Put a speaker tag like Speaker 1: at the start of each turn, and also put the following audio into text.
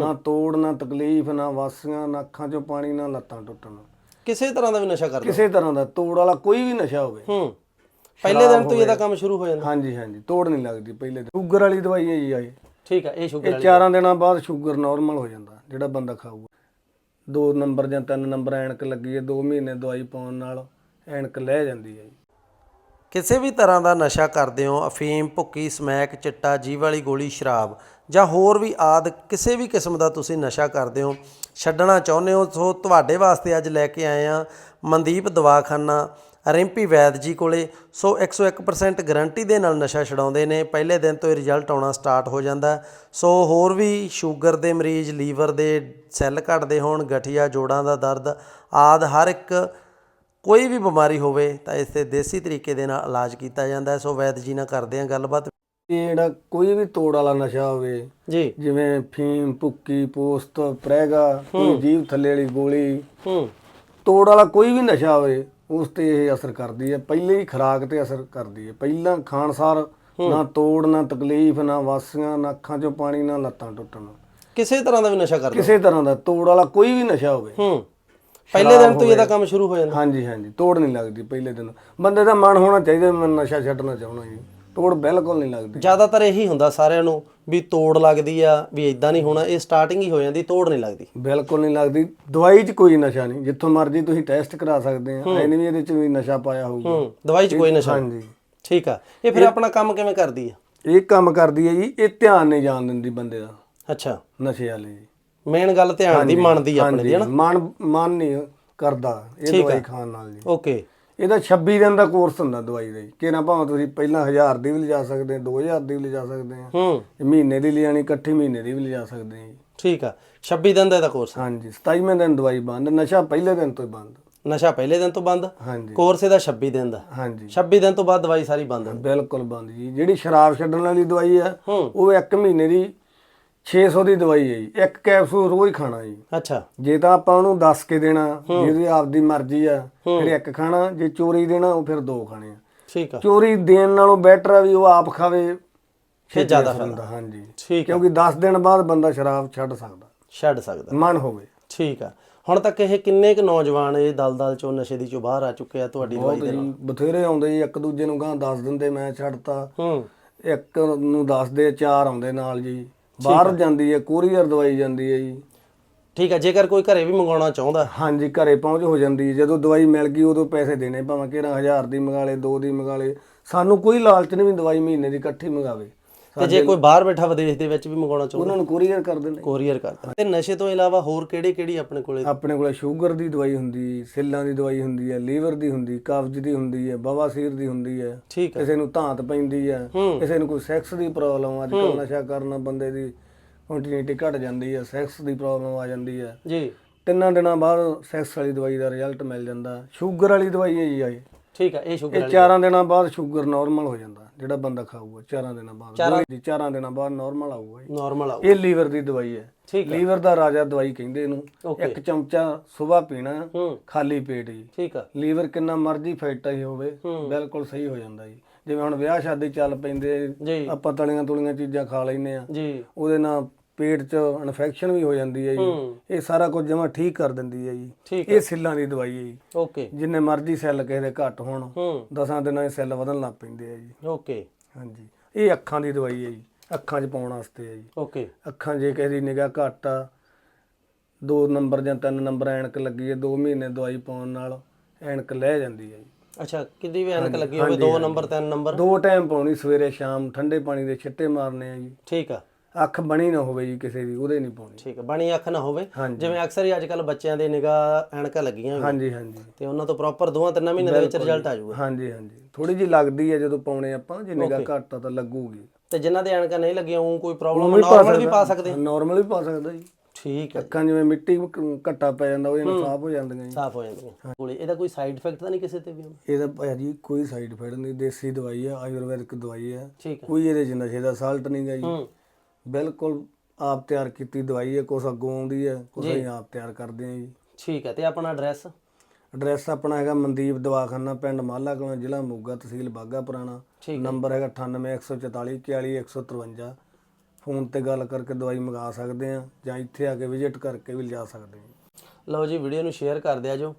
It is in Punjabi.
Speaker 1: ਨਾ ਤੋੜ ਨਾ ਤਕਲੀਫ ਨਾ ਵਾਸੀਆਂ ਨਾ ਅੱਖਾਂ 'ਚੋਂ ਪਾਣੀ ਨਾ ਲੱਤਾਂ ਟੁੱਟਣ।
Speaker 2: ਕਿਸੇ ਤਰ੍ਹਾਂ ਦਾ ਵੀ ਨਸ਼ਾ ਕਰਦਾ
Speaker 1: ਕਿਸੇ ਤਰ੍ਹਾਂ ਦਾ ਤੋੜ ਵਾਲਾ ਕੋਈ ਵੀ ਨਸ਼ਾ ਹੋਵੇ।
Speaker 2: ਹੂੰ। ਪਹਿਲੇ ਦਿਨ ਤੋਂ ਹੀ ਇਹਦਾ ਕੰਮ ਸ਼ੁਰੂ ਹੋ ਜਾਂਦਾ।
Speaker 1: ਹਾਂਜੀ ਹਾਂਜੀ। ਤੋੜ ਨਹੀਂ ਲੱਗਦੀ ਪਹਿਲੇ ਦਿਨ। ਸ਼ੂਗਰ ਵਾਲੀ ਦਵਾਈ ਹੈ ਜੀ ਆਏ
Speaker 2: ਠੀਕ ਹੈ ਇਹ ਸ਼ੂਗਰ
Speaker 1: ਇਹ ਚਾਰਾਂ ਦਿਨਾਂ ਬਾਅਦ ਸ਼ੂਗਰ ਨਾਰਮਲ ਹੋ ਜਾਂਦਾ ਜਿਹੜਾ ਬੰਦਾ ਖਾਊਗਾ। ਦੋ ਨੰਬਰ ਜਾਂ ਤਿੰਨ ਨੰਬਰ ਐਨਕ ਲੱਗੀ ਹੈ 2 ਮਹੀਨੇ ਦਵਾਈ ਪਾਉਣ ਨਾਲ ਐਨਕ ਲੈ ਜਾਂਦੀ ਹੈ ਜੀ।
Speaker 2: ਕਿਸੇ ਵੀ ਤਰ੍ਹਾਂ ਦਾ ਨਸ਼ਾ ਕਰਦੇ ਹੋ, ਅਫੀਮ, ਭੁੱਕੀ, ਸਮੈਕ, ਚਿੱਟਾ ਜੀਵ ਵਾਲੀ ਗੋਲੀ, ਸ਼ਰਾਬ, ਜਾਂ ਹੋਰ ਵੀ ਆਦ, ਕਿਸੇ ਵੀ ਕਿਸਮ ਦਾ ਤੁਸੀਂ ਨਸ਼ਾ ਕਰਦੇ ਹੋ, ਛੱਡਣਾ ਚਾਹੁੰਦੇ ਹੋ, ਸੋ ਤੁਹਾਡੇ ਵਾਸਤੇ ਅੱਜ ਲੈ ਕੇ ਆਏ ਆ ਮਨਦੀਪ ਦਵਾਖਾਨਾ, ਰਿੰਪੀ ਵੈਦ ਜੀ ਕੋਲੇ। ਸੋ 101% ਗਾਰੰਟੀ ਦੇ ਨਾਲ ਨਸ਼ਾ ਛਡਾਉਂਦੇ ਨੇ। ਪਹਿਲੇ ਦਿਨ ਤੋਂ ਹੀ ਰਿਜ਼ਲਟ ਆਉਣਾ ਸਟਾਰਟ ਹੋ ਜਾਂਦਾ। ਸੋ ਹੋਰ ਵੀ ਸ਼ੂਗਰ ਦੇ ਮਰੀਜ਼, ਲੀਵਰ ਦੇ ਸੈੱਲ ਘਟਦੇ ਹੋਣ, ਗਠੀਆ, ਜੋੜਾਂ ਦਾ ਦਰਦ, ਆਦ, ਹਰ ਇੱਕ ਕੋਈ ਵੀ ਬਿਮਾਰੀ ਹੋਵੇ ਤਾਂ ਇਸ ਤੇ ਦੇਸੀ ਤਰੀਕੇ ਦੇ ਨਾਲ ਇਲਾਜ ਕੀਤਾ ਜਾਂਦਾ ਹੈ। ਸੋ ਵੈਦ ਜੀ ਨਾਲ ਕਰਦੇ ਹਾਂ ਗੱਲਬਾਤ।
Speaker 1: ਇਹ ਜਿਹੜਾ ਕੋਈ ਵੀ ਤੋੜ ਵਾਲਾ ਨਸ਼ਾ ਹੋਵੇ
Speaker 2: ਜੀ।
Speaker 1: ਜਿਵੇਂ ਫੀਮ ਭੁੱਕੀ ਪੋਸਤ ਪ੍ਰੈਗਾ ਕੋਈ ਜੀਵ ਥੱਲੇ ਵਾਲੀ ਗੋਲੀ
Speaker 2: ਹੂੰ।
Speaker 1: ਤੋੜ ਵਾਲਾ ਕੋਈ ਵੀ ਨਸ਼ਾ ਹੋਵੇ ਉਸ ਤੇ ਇਹ ਅਸਰ ਕਰਦੀ ਹੈ। ਪਹਿਲੇ ਹੀ ਖੁਰਾਕ ਤੇ ਅਸਰ ਕਰਦੀ ਹੈ। ਪਹਿਲਾਂ ਖਾਣ ਸਾਰ ਨਾ ਤੋੜ ਨਾ ਤਕਲੀਫ ਨਾ ਵਾਸੀਆਂ ਨਾ ਅੱਖਾਂ 'ਚੋਂ ਪਾਣੀ ਨਾ ਲੱਤਾਂ ਟੁੱਟਣ।
Speaker 2: ਕਿਸੇ ਤਰ੍ਹਾਂ ਦਾ ਵੀ ਨਸ਼ਾ ਕਰਦਾ।
Speaker 1: ਕਿਸੇ ਤਰ੍ਹਾਂ ਦਾ ਤੋੜ ਵਾਲਾ ਕੋਈ ਵੀ ਨਸ਼ਾ ਹੋਵੇ
Speaker 2: ਹੂੰ। ਪਹਿਲੇ ਦਿਨ ਤੋਂ ਹੀ ਇਹਦਾ ਕੰਮ ਸ਼ੁਰੂ ਹੋ ਜਾਂਦਾ।
Speaker 1: ਹਾਂਜੀ ਹਾਂਜੀ ਤੋੜ ਨਹੀਂ ਲੱਗਦੀ ਪਹਿਲੇ ਦਿਨ। ਬੰਦੇ ਦਾ ਮਨ ਹੋਣਾ ਚਾਹੀਦਾ ਮੈਂ ਨਸ਼ਾ ਛੱਡਣਾ ਚਾਹੁੰਦਾ ਜੀ। ਤੋੜ ਬਿਲਕੁਲ ਨਹੀਂ ਲੱਗਦੀ।
Speaker 2: ਜ਼ਿਆਦਾਤਰ ਇਹੀ ਹੁੰਦਾ ਸਾਰਿਆਂ ਨੂੰ ਵੀ ਤੋੜ ਲੱਗਦੀ ਆ ਵੀ ਇਦਾਂ ਨਹੀਂ ਹੋਣਾ ਇਹ ਸਟਾਰਟਿੰਗ ਹੀ ਹੋ ਜਾਂਦੀ ਤੋੜ ਨਹੀਂ ਲੱਗਦੀ।
Speaker 1: ਬਿਲਕੁਲ ਨਹੀਂ ਲੱਗਦੀ। ਦਵਾਈ 'ਚ ਕੋਈ ਨਸ਼ਾ ਨਹੀਂ। ਜਿੱਥੋਂ ਮਰਜ਼ੀ ਤੁਸੀਂ ਟੈਸਟ ਕਰਾ ਸਕਦੇ ਆ। ਐ ਨਹੀਂ ਵੀ ਇਹਦੇ 'ਚ ਵੀ ਨਸ਼ਾ ਪਾਇਆ ਹੋਊਗਾ।
Speaker 2: ਹੂੰ ਦਵਾਈ 'ਚ ਕੋਈ ਨਸ਼ਾ ਨਹੀਂ।
Speaker 1: ਹਾਂਜੀ।
Speaker 2: ਠੀਕ ਆ। ਇਹ ਫਿਰ ਆਪਣਾ ਕੰਮ ਕਿਵੇਂ ਕਰਦੀ ਆ?
Speaker 1: ਇਹ ਕੰਮ ਕਰਦੀ ਹੈ ਜੀ। ਇਹ ਧਿਆਨ ਨਹੀਂ ਜਾਣ ਦਿੰਦੀ ਬੰਦੇ ਦਾ।
Speaker 2: ਅੱਛਾ।
Speaker 1: ਨਸ਼ੇ ਵਾਲੀ ਜੀ
Speaker 2: ਮੇਨ ਗੱਲ ਧਿਆਨ ਦੀ ਮੰਨਦੀ ਆ ਆਪਣੇ ਦੀ
Speaker 1: ਹਾਂਜੀ ਮਨ ਮਨ ਨਹੀਂ ਕਰਦਾ ਇਹ ਦਵਾਈ ਖਾਣ ਨਾਲ ਜੀ।
Speaker 2: ਓਕੇ
Speaker 1: ਇਹਦਾ 26 ਦਿਨ ਦਾ ਕੋਰਸ ਹੁੰਦਾ ਦਵਾਈ ਦਾ ਜੀ। ਕਿ ਨਾ ਭਾਵੇਂ ਤੁਸੀਂ ਪਹਿਲਾਂ 1000 ਦੀ ਵੀ ਲਿਜਾ ਸਕਦੇ ਹੋ 2000 ਦੀ ਵੀ ਲਿਜਾ ਸਕਦੇ ਆ।
Speaker 2: ਹੂੰ।
Speaker 1: ਮਹੀਨੇ ਦੀ ਲਿਆਣੀ ਇਕੱਠੀ ਮਹੀਨੇ ਦੀ ਵੀ ਲਿਜਾ ਸਕਦੇ ਆ ਜੀ।
Speaker 2: ਠੀਕ ਆ। 26 ਦਿਨ ਦਾ ਇਹਦਾ ਕੋਰਸ
Speaker 1: ਹਾਂਜੀ 27ਵੇਂ ਦਿਨ ਦਵਾਈ ਬੰਦ ਨਸ਼ਾ ਪਹਿਲੇ ਦਿਨ ਤੋਂ ਹੀ ਬੰਦ।
Speaker 2: ਨਸ਼ਾ ਪਹਿਲੇ ਦਿਨ ਤੋਂ ਬੰਦ?
Speaker 1: ਹਾਂਜੀ।
Speaker 2: ਕੋਰਸ ਇਹਦਾ 26 ਦਿਨ ਦਾ।
Speaker 1: ਹਾਂਜੀ।
Speaker 2: 26 ਦਿਨ ਤੋਂ ਬਾਅਦ ਦਵਾਈ ਸਾਰੀ ਬੰਦ।
Speaker 1: ਬਿਲਕੁਲ ਬੰਦ ਜੀ। ਜਿਹੜੀ ਸ਼ਰਾਬ ਛੱਡਣ ਵਾਲੀ ਦਵਾਈ ਆ ਉਹ ਇੱਕ ਮਹੀਨੇ ਦੀ 600 ਦੀ ਦਵਾਈ ਹੈ ਜੀ ਇੱਕ ਕੈਪਸੂਲ ਰੋਜ਼ ਖਾਣਾ ਜੀ।
Speaker 2: ਅੱਛਾ।
Speaker 1: ਜੇ ਤਾਂ ਆਪਾਂ ਉਹਨੂੰ ਦੱਸ ਕੇ ਦੇਣਾ ਜਿਹਦੀ ਆਪਦੀ ਮਰਜ਼ੀ ਆ ਫਿਰ ਇੱਕ ਖਾਣਾ ਜੇ ਚੋਰੀ ਦੇਣਾ ਉਹ ਫਿਰ ਦੋ ਖਾਣੇ ਆ।
Speaker 2: ਠੀਕ ਆ।
Speaker 1: ਚੋਰੀ ਦੇਣ ਨਾਲੋਂ ਬੈਟਰ ਆ ਵੀ ਉਹ ਆਪ ਖਾਵੇ
Speaker 2: ਫਿਰ ਜ਼ਿਆਦਾ
Speaker 1: ਹੁੰਦਾ ਹਾਂਜੀ।
Speaker 2: ਠੀਕ
Speaker 1: ਕਿਉਂਕਿ 10 ਦਿਨ ਬਾਅਦ ਬੰਦਾ ਸ਼ਰਾਬ ਛੱਡ ਸਕਦਾ।
Speaker 2: ਛੱਡ ਸਕਦਾ।
Speaker 1: ਮਨ ਹੋਵੇ।
Speaker 2: ਠੀਕ ਆ। ਹੁਣ ਤੱਕ ਇਹ ਕਿੰਨੇ ਕੁ ਨੌਜਵਾਨ ਇਹ ਦਲਦਲ ਚੋਂ ਨਸ਼ੇ ਦੀ ਚੋਂ ਬਾਹਰ ਆ ਚੁੱਕੇ ਆ ਤੁਹਾਡੀ ਦਵਾਈ ਦੇ ਨਾਲ?
Speaker 1: ਬਥੇਰੇ ਆਉਂਦੇ ਜੀ ਇੱਕ ਦੂਜੇ ਨੂੰ ਗਾਂ ਦੱਸ ਦਿੰਦੇ ਮੈਂ ਛੱਡਤਾ।
Speaker 2: ਹੂੰ।
Speaker 1: ਇੱਕ ਨੂੰ ਦੱਸਦੇ ਚਾਰ ਆਉਂਦੇ ਨਾਲ ਜੀ। ਬਾਹਰ ਜਾਂਦੀ ਹੈ ਕੋਰੀਅਰ ਦਵਾਈ ਜਾਂਦੀ ਹੈ ਜੀ।
Speaker 2: ਠੀਕ ਆ ਜੇਕਰ ਕੋਈ ਘਰੇ ਵੀ ਮੰਗਾਉਣਾ ਚਾਹੁੰਦਾ।
Speaker 1: ਹਾਂਜੀ ਘਰੇ ਪਹੁੰਚ ਹੋ ਜਾਂਦੀ ਹੈ। ਜਦੋਂ ਦਵਾਈ ਮਿਲ ਗਈ ਉਦੋਂ ਪੈਸੇ ਦੇਣੇ ਭਾਵੇਂ ਕਿਹੜਾ 1000 ਦੀ ਮੰਗਾ ਲੇ 2 ਦੀ ਮੰਗਾ ਲੇ। ਸਾਨੂੰ ਕੋਈ ਲਾਲਚ ਨਹੀਂ ਵੀ ਦਵਾਈ ਮਹੀਨੇ ਦੀ ਇਕੱਠੀ ਮੰਗਾਵੇ।
Speaker 2: ਤੇ ਜੇ ਕੋਈ ਬਾਹਰ ਬੈਠਾ ਵਿਦੇਸ਼ ਦੇ ਵਿੱਚ ਵੀ ਮੰਗਾਉਣਾ ਚਾਹੁੰਦਾ।
Speaker 1: ਉਹਨਾਂ ਨੂੰ ਕੋਰੀਅਰ ਕਰ ਦਿੰਦੇ।
Speaker 2: ਕੋਰੀਅਰ ਕਰਦਾ ਤੇ ਨਸ਼ੇ ਤੋਂ ਇਲਾਵਾ ਹੋਰ ਕਿਹੜੀ ਕਿਹੜੀ ਆਪਣੇ ਕੋਲੇ?
Speaker 1: ਆਪਣੇ ਕੋਲ ਸ਼ੂਗਰ ਦੀ ਦਵਾਈ ਹੁੰਦੀ ਸੈੱਲਾਂ ਦੀ ਦਵਾਈ ਹੁੰਦੀ ਹੈ ਲੀਵਰ ਦੀ ਹੁੰਦੀ ਕਬਜ਼ ਦੀ ਹੁੰਦੀ ਹੈ ਬਵਾਸੀਰ ਦੀ ਹੁੰਦੀ ਹੈ।
Speaker 2: ਠੀਕ
Speaker 1: ਕਿਸੇ ਨੂੰ ਧਾਤ ਪੈਂਦੀ ਹੈ। ਕਿਸੇ ਨੂੰ ਕੋਈ ਸੈਕਸ ਦੀ ਪ੍ਰੋਬਲਮ ਅੱਜ ਕੱਲ੍ਹ ਨਸ਼ਾ ਕਰਨ ਬੰਦੇ ਦੀ ਕੰਟੀਨਿਊਟੀ ਘਟ ਜਾਂਦੀ ਹੈ ਸੈਕਸ ਦੀ ਪ੍ਰੋਬਲਮ ਆ ਜਾਂਦੀ ਹੈ।
Speaker 2: ਜੀ।
Speaker 1: ਤਿੰਨਾਂ ਦਿਨਾਂ ਬਾਅਦ ਸੈਕਸ ਵਾਲੀ ਦਵਾਈ ਦਾ ਰਿਜ਼ਲਟ ਮਿਲ ਜਾਂਦਾ। ਸ਼ੂਗਰ ਵਾਲੀ ਦਵਾਈ ਹੈ ਜੀ ਆਏ।
Speaker 2: ਠੀਕ ਆ ਇਹ ਸ਼ੂਗਰ
Speaker 1: ਇਹ ਚਾਰਾਂ ਦਿਨਾਂ ਬਾਅਦ ਸ਼ੂਗਰ ਨਾਰਮਲ ਹੋ ਜਾਂਦਾ ਜਿਹੜਾ ਬੰਦਾ ਖਾਊਗਾ ਚਾਰਾਂ ਦਿਨਾਂ ਬਾਅਦ।
Speaker 2: ਚਾਰਾਂ-
Speaker 1: ਜੀ ਚਾਰਾਂ ਦਿਨਾਂ ਬਾਅਦ ਨਾਰਮਲ ਆਊਗਾ ਜੀ
Speaker 2: ਨਾਰਮਲ ਆਉ
Speaker 1: ਇਹ ਲੀਵਰ ਦੀ ਦਵਾਈ ਹੈ।
Speaker 2: ਠੀਕ ਆ।
Speaker 1: ਲੀਵਰ ਦਾ ਰਾਜਾ ਦਵਾਈ ਕਹਿੰਦੇ ਇਹਨੂੰ। ਇੱਕ ਚਮਚਾ ਸਵੇਰ ਪੀਣਾ
Speaker 2: ਹੂੰ।
Speaker 1: ਖਾਲੀ ਪੇਟ ਜੀ।
Speaker 2: ਠੀਕ ਆ।
Speaker 1: ਲੀਵਰ ਕਿੰਨਾ ਮਰਜ਼ੀ ਫੈਟਾ ਹੀ ਹੋਵੇ
Speaker 2: ਹੂੰ।
Speaker 1: ਬਿਲਕੁਲ ਸਹੀ ਹੋ ਜਾਂਦਾ ਜੀ। ਜਿਵੇਂ ਹੁਣ ਵਿਆਹ ਸ਼ਾਦੀ ਚੱਲ ਪੈਂਦੇ
Speaker 2: ਜੀ।
Speaker 1: ਆਪਾਂ ਤਲੀਆਂ ਤੁਲੀਆਂ ਚੀਜ਼ਾਂ ਖਾ ਲੈਨੇ ਆ।
Speaker 2: ਜੀ।
Speaker 1: ਉਹਦੇ ਨਾਲ ਪੇਟ 'ਚ ਇਨਫੈਕਸ਼ਨ ਵੀ ਹੋ ਜਾਂਦੀ ਹੈ ਜੀ। ਇਹ ਸਾਰਾ ਕੁਝ ਜਮਾ ਠੀਕ ਕਰ ਦਿੰਦੀ ਹੈ ਜੀ। ਇਹ ਸੈੱਲਾਂ ਦੀ ਦਵਾਈ ਹੈ ਜੀ।
Speaker 2: ਓਕੇ।
Speaker 1: ਜਿੰਨੇ ਮਰਜ਼ੀ ਸੈੱਲ ਕਿਸੇ ਦੇ ਘੱਟ ਹੋਣ
Speaker 2: ਹੂੰ।
Speaker 1: ਦਸਾਂ ਦਿਨਾਂ 'ਚ ਸੈੱਲ ਵਧਣ ਲੱਗ ਪੈਂਦੇ ਆ ਜੀ।
Speaker 2: ਓਕੇ।
Speaker 1: ਹਾਂਜੀ। ਇਹ ਅੱਖਾਂ ਦੀ ਦਵਾਈ ਹੈ ਜੀ। ਅੱਖਾਂ 'ਚ ਪਾਉਣ ਵਾਸਤੇ ਹੈ ਜੀ।
Speaker 2: ਓਕੇ।
Speaker 1: ਅੱਖਾਂ ਜੇ ਕਿਸੇ ਦੀ ਨਿਗਾਹ ਘੱਟ ਆ ਦੋ ਨੰਬਰ ਜਾਂ ਤਿੰਨ ਨੰਬਰ ਐਨਕ ਲੱਗੀ ਹੈ 2 ਮਹੀਨੇ ਦਵਾਈ ਪਾਉਣ ਨਾਲ ਐਨਕ ਲੈ ਜਾਂਦੀ ਹੈ ਜੀ।
Speaker 2: ਅੱਛਾ ਕਿੰਨੀ ਵੀ ਐਨਕ ਲੱਗੀ ਹੋਵੇ 2 ਨੰਬਰ 3 ਨੰਬਰ?
Speaker 1: ਦੋ ਟਾਈਮ ਪਾਉਣੀ ਸਵੇਰੇ ਸ਼ਾਮ ਠੰਡੇ ਪਾਣੀ ਦੇ ਛਿੱਟੇ ਮਾਰਨੇ ਆ ਜੀ।
Speaker 2: ਠੀਕ ਆ।
Speaker 1: ਅੱਖ ਬਣੀ ਨਾ ਹੋਵੇ ਜੀ ਕਿਸੇ ਦੀ ਉਹਦੇ ਨਹੀਂ ਪਾਉਣੀ।
Speaker 2: ਠੀਕ ਆ ਬਣੀ ਅੱਖ ਨਾ ਹੋਵੇ।
Speaker 1: ਹਾਂਜੀ।
Speaker 2: ਜਿਵੇਂ ਅਕਸਰ ਹੀ ਅੱਜ ਕੱਲ ਬੱਚਿਆਂ ਦੇ ਨਿਗਾਹ ਐਨਕਾਂ ਲੱਗੀਆਂ ਹੋਈਆਂ।
Speaker 1: ਹਾਂਜੀ ਹਾਂਜੀ।
Speaker 2: ਤੇ ਉਹਨਾਂ ਤੋਂ ਪ੍ਰੋਪਰ ਦੋਵਾਂ ਤਿੰਨਾਂ ਮਹੀਨੇ ਦੇ ਵਿੱਚ ਰਿਜ਼ਲਟ ਆ ਜਾਊਗਾ।
Speaker 1: ਹਾਂਜੀ ਹਾਂਜੀ। ਥੋੜੀ ਜੀ ਲੱਗਦੀ ਹੈ ਜਦੋਂ ਪਾਉਣੇ ਆਪਾਂ ਜੇ ਨਿਗਾਹ ਘੱਟ ਆ ਤਾਂ ਲੱਗੂਗੀ।
Speaker 2: ਤੇ ਜਿਨ੍ਹਾਂ ਦੇ ਐਨਕਾਂ ਨਹੀਂ ਲੱਗੀਆਂ ਉਹ ਕੋਈ ਪ੍ਰੋਬਲਮ ਨਾਰਮਲ ਵੀ ਪਾ ਸਕਦੇ
Speaker 1: ਨਾਰਮਲ ਵੀ ਪਾ ਸਕਦਾ ਜੀ।
Speaker 2: ਠੀਕ ਹੈ।
Speaker 1: ਅੱਖਾਂ ਜਿਵੇਂ ਮਿੱਟੀ ਘੱਟਾ ਪੈ ਜਾਂਦਾ ਉਹਦੇ ਨਾਲ ਸਾਫ਼ ਹੋ ਜਾਂਦੀਆਂ ਜੀ।
Speaker 2: ਸਾਫ਼ ਹੋ ਜਾਂਦੀਆਂ। ਗੋਲੀ ਇਹਦਾ ਕੋਈ ਸਾਈਡ ਇਫੈਕਟ ਤਾਂ ਨਹੀਂ ਕਿਸੇ ਤੇ ਵੀ
Speaker 1: ਇਹਦਾ ਭਾਜੀ ਕੋਈ ਸਾਈਡ ਇਫੈਕਟ ਨਹੀਂ। ਦੇਸੀ ਦਵਾਈ ਹੈ ਆਯੁਰਵੈਦਿਕ ਦਵਾਈ
Speaker 2: ਠੀਕ ਹੈ।
Speaker 1: ਕੋਈ ਇਹਦੇ 'ਚ ਨਸ਼ੇ ਦਾ ਸਾਲਟ ਨਹੀਂ ਗਾ ਜੀ। ਬਿਲਕੁਲ ਆਪ ਤਿਆਰ ਕੀਤੀ ਦਵਾਈ ਹੈ ਕੁਛ ਅੱਗੋਂ ਆਉਂਦੀ ਹੈ ਕੁਛ ਅਸੀਂ ਆਪ ਤਿਆਰ ਕਰਦੇ ਹਾਂ ਜੀ।
Speaker 2: ਠੀਕ ਹੈ ਤੇ ਆਪਣਾ ਐਡਰੈਸ
Speaker 1: ਐਡਰੈਸ ਆਪਣਾ ਹੈਗਾ ਮਨਦੀਪ ਦਵਾਖਾਨਾ ਪਿੰਡ ਮਾਲਾ ਕਲਾਂ ਜ਼ਿਲ੍ਹਾ ਮੋਗਾ ਤਹਿਸੀਲ ਬਾਗਾ ਪੁਰਾਣਾ।
Speaker 2: ਠੀਕ
Speaker 1: ਨੰਬਰ ਹੈਗਾ 9814444153 ਫੋਨ ਤੇ ਗੱਲ ਕਰਕੇ ਦਵਾਈ ਮੰਗਾ ਸਕਦੇ ਆ ਜਾਂ ਇੱਥੇ ਆ ਕੇ ਵਿਜ਼ਿਟ ਕਰਕੇ ਵੀ ਲਿਜਾ ਸਕਦੇ ਆ
Speaker 2: ਲਓ ਜੀ ਵੀਡੀਓ ਨੂੰ ਸ਼ੇਅਰ ਕਰ ਦਿਆ ਜੋ।